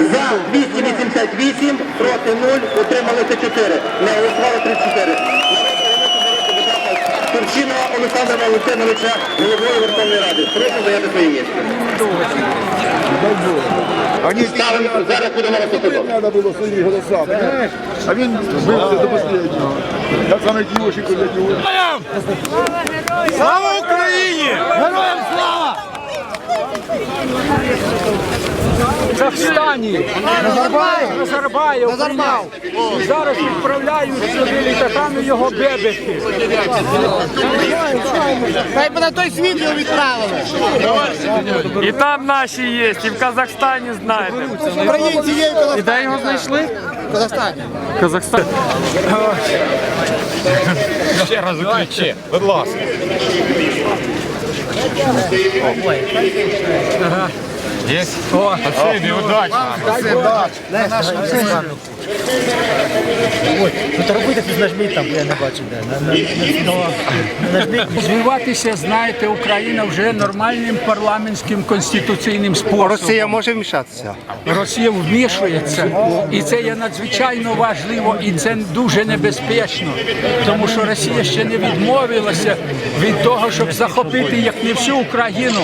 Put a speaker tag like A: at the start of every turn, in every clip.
A: За 288, проти 0, утрималися 4. Не голосували 34. Турчина Олександра Валентиновича, головою Верховної Ради. Прошу зайняти своє місце.
B: Они
A: Ставимо, зараз будемо розсудити.
B: надо было свои голоса? А він бився до последнего. Я саме дівчинку коли дівчинку.
C: Слава Україні!
D: Героям слава!
E: Казахстані Назарбаєв, Назарбаєв прийняв. І зараз відправляють сюди літаками його бебехи.
D: Хай би на той світ його відправили.
C: І там наші є, і в Казахстані знаєте.
D: Українці є в
C: І де його знайшли?
D: В Казахстані.
C: Казахстан.
F: Ще раз включи, будь ласка. Є? О,
D: Фотографуйте, тут нажміть там, я не бачу де. Нажміть.
E: Звиватися, знаєте, Україна вже нормальним парламентським конституційним способом.
D: Росія може вмішатися.
E: Росія вмішується, і це є надзвичайно важливо, і це дуже небезпечно, тому що Росія ще не відмовилася від того, щоб захопити як не всю Україну,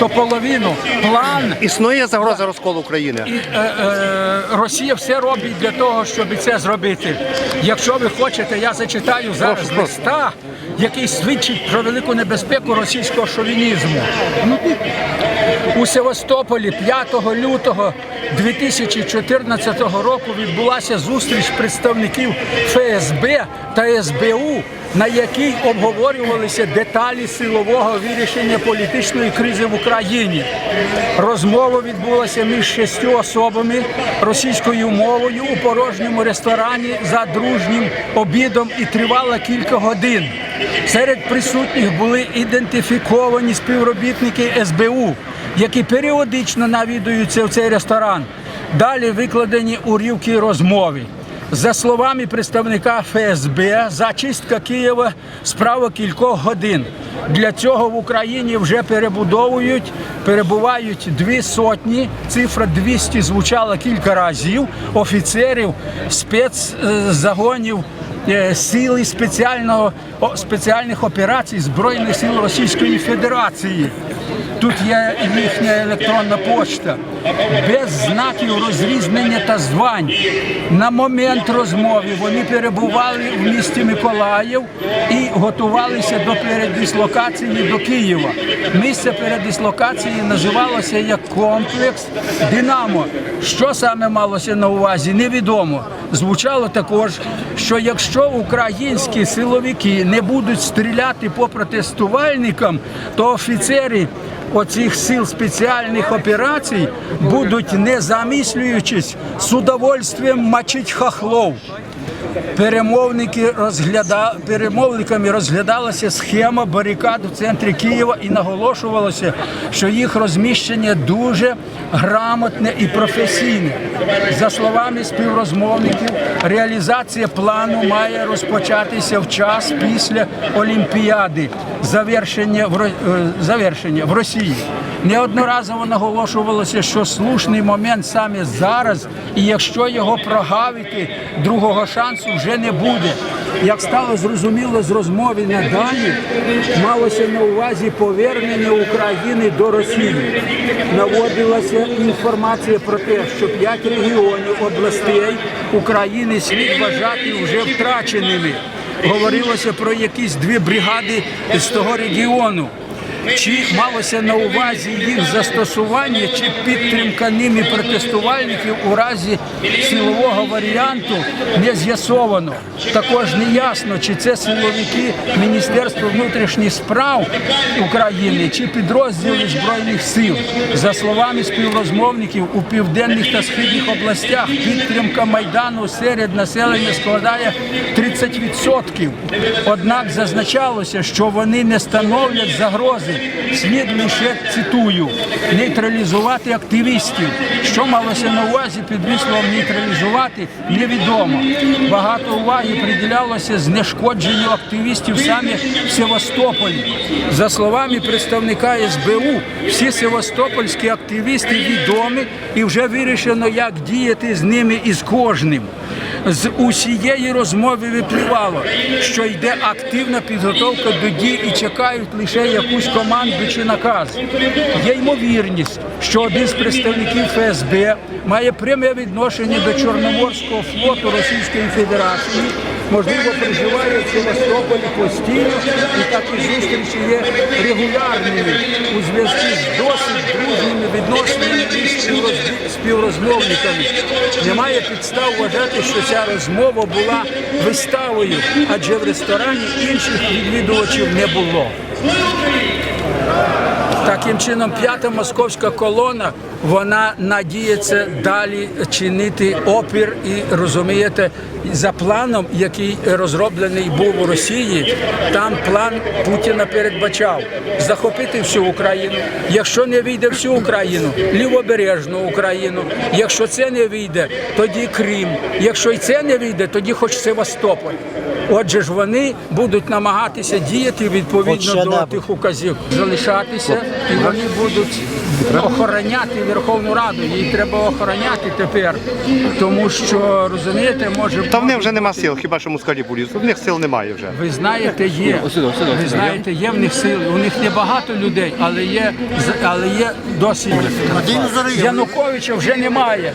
E: то половину. План
D: Існує загроза розколу України.
E: і е, е, Росія все робить для того, щоб це зробити. Якщо ви хочете, я зачитаю зараз листа, який свідчить про велику небезпеку російського шовінізму. У Севастополі 5 лютого 2014 року відбулася зустріч представників ФСБ та СБУ, на якій обговорювалися деталі силового вирішення політичної кризи в Україні. Розмова відбулася між шістю особами російською мовою у порожньому ресторані за дружнім обідом і тривала кілька годин. Серед присутніх були ідентифіковані співробітники СБУ, які періодично навідуються в цей ресторан. Далі викладені урівки розмови. За словами представника ФСБ, зачистка Києва справа кількох годин. Для цього в Україні вже перебудовують, перебувають дві сотні. Цифра 200 звучала кілька разів. Офіцерів спецзагонів е, сили спеціального спеціальних операцій Збройних сил Російської Федерації. Тут є їхня електронна почта, без знаків розрізнення та звань. На момент розмови вони перебували в місті Миколаїв і готувалися до передислокації до Києва. Місце передислокації називалося як комплекс Динамо. Що саме малося на увазі, невідомо. Звучало також, що якщо українські силовики не будуть стріляти по протестувальникам, то офіцери оцих сил спеціальних операцій будуть, не замислюючись, з удовольствием мочить хахлов. Перемовники розгляда... перемовниками розглядалася схема барикад у центрі Києва і наголошувалося, що їх розміщення дуже грамотне і професійне. За словами співрозмовників, реалізація плану має розпочатися в час після Олімпіади, завершення в, е, завершення в Росії. Неодноразово наголошувалося, що слушний момент саме зараз, і якщо його прогавити, другого шансу вже не буде. Як стало зрозуміло з розмови надалі, малося на увазі повернення України до Росії. Наводилася інформація про те, що п'ять регіонів областей України слід вважати вже втраченими. Говорилося про якісь дві бригади з того регіону. Чи малося на увазі їх застосування чи підтримка ними протестувальників у разі силового варіанту не з'ясовано. Також не ясно, чи це силовики Міністерства внутрішніх справ України, чи підрозділи Збройних сил. За словами співрозмовників, у південних та східних областях підтримка Майдану серед населення складає 30%. Однак зазначалося, що вони не становлять загрози накази слід лише цитую нейтралізувати активістів. Що малося на увазі під висловом нейтралізувати, невідомо. Багато уваги приділялося знешкодженню активістів саме в Севастополі. За словами представника СБУ, всі севастопольські активісти відомі і вже вирішено, як діяти з ними і з кожним. З усієї розмови випливало, що йде активна підготовка до дій і чекають лише якусь команду чи наказ. Є ймовірність, що один з представників ФСБ має пряме відношення до Чорноморського флоту Російської Федерації, можливо, проживає в Севастополі постійно, і такі зустрічі є регулярними у зв'язку з досить дружніми відносинами співроз- співрозмовниками. Немає підстав вважати, що ця розмова була виставою, адже в ресторані інших відвідувачів не було. Таким чином, п'ята московська колона вона надіється далі чинити опір і розумієте, за планом, який розроблений був у Росії, там план Путіна передбачав захопити всю Україну. Якщо не вийде всю Україну, лівобережну Україну. Якщо це не вийде, тоді Крим. Якщо і це не вийде, тоді хоч Севастополь. Отже ж вони будуть намагатися діяти відповідно до тих указів, залишатися, і вони будуть охороняти Верховну Раду. Її треба охороняти тепер, тому що розумієте, може
D: Та в них вже нема сил, хіба що москалі будуть. В них сил немає вже.
E: ви знаєте, є ви знаєте, є в них сили. У них не багато людей, але є але є досить. Януковича вже немає.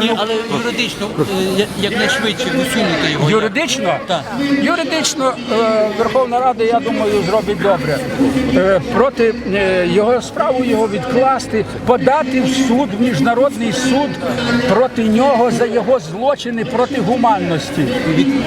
G: Ні, але юридично е, якнайшвидше усунути його.
E: Юридично?
G: Так.
E: Юридично е, Верховна Рада, я думаю, зробить добре. Е, Проти е, його справу його відкласти, подати в суд, в міжнародний суд проти нього за його злочини проти гуманності.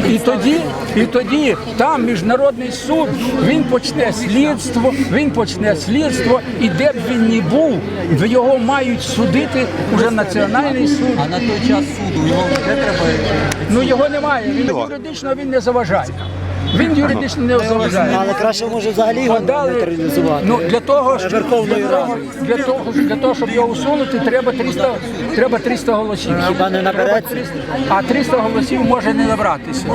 E: І тоді, і тоді там міжнародний суд він почне слідство, він почне слідство, і де б він не був, його мають судити уже національний суд.
G: А на той час суду його вже треба.
E: Ну його немає. Він юридично він не заважає. Він юридично не заважає.
H: Але краще може взагалі його
E: Подали,
H: нейтралізувати.
E: ну для того, щоб,
H: Верховної
E: для, того,
H: Ради.
E: для, того, для того, щоб його усунути, треба 300, треба 300 голосів.
H: Хіба не набереться?
E: а 300 голосів може не набратися.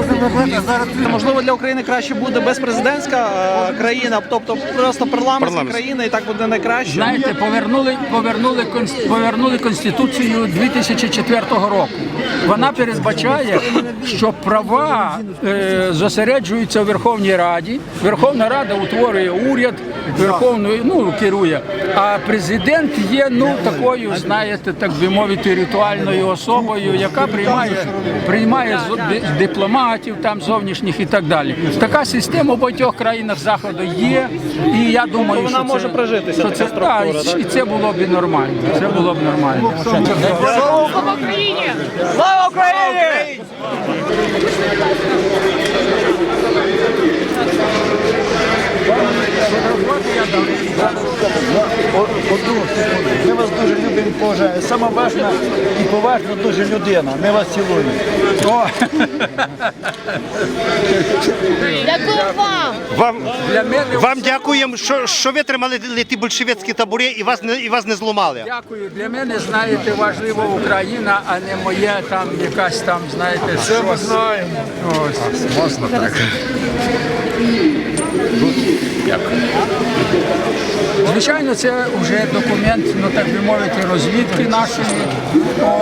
I: Можливо, для України краще буде безпрезидентська е, країна, тобто просто парламентська країна, і так буде найкраще.
E: Знаєте, повернули, повернули, конс- повернули Конституцію 2004 року. Вона передбачає, що права е, зосереджуються в Верховній Раді. Верховна Рада утворює уряд, Верховною ну, керує. А президент є ну такою, знаєте, так би мовити, ритуальною особою, яка приймає, приймає ди- дипломатів там зовнішніх і так далі. Така система в багатьох країнах заходу є. І я думаю,
I: вона може
E: це,
I: прижитися,
E: що це, так, і це було б нормально. Це було б нормально.
I: Слава Україні! Слава Україні!
H: Ми вас дуже любимо і поважаємо. Сама важна і поважна дуже людина. Ми вас цілуємо.
E: О,
J: Дякую вам.
D: Вам,
E: для мене
D: вам дякуємо, що, що ви тримали ті большевицькі табори і вас не, і вас не зламали.
E: Дякую. Для мене, знаєте, важлива Україна, а не моє там якась там, знаєте, це ми знаємо. Ось.
B: Можна так.
E: Звичайно, це вже документ, ну так би мовити, розвідки нашої.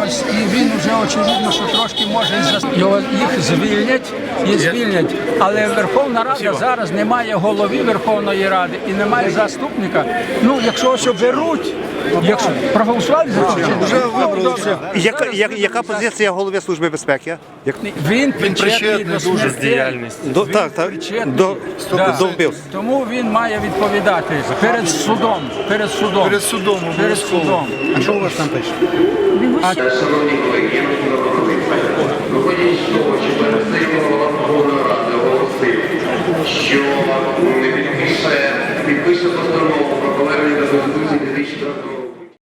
E: Ось і він вже очевидно, що трошки може його їх звільнять і звільнять. Але Верховна Рада зараз не має голови Верховної Ради і немає заступника. Ну, якщо ось оберуть, якщо проголосували за це, вже добре.
D: Яка, я- яка позиція голови Служби безпеки? Як,
E: Він причетний до смертей.
D: до, так, так,
E: Причетний.
D: до,
E: Да
D: до.
E: Тому він має відповідати перед судом. Перед судом.
B: Перед судом.
E: Перед судом.
D: А що у вас там пише?
E: А...
A: З того, що перед Верховної Ради оголосив, що не підпише, підпише постанову про повернення до Конституції 2002 року.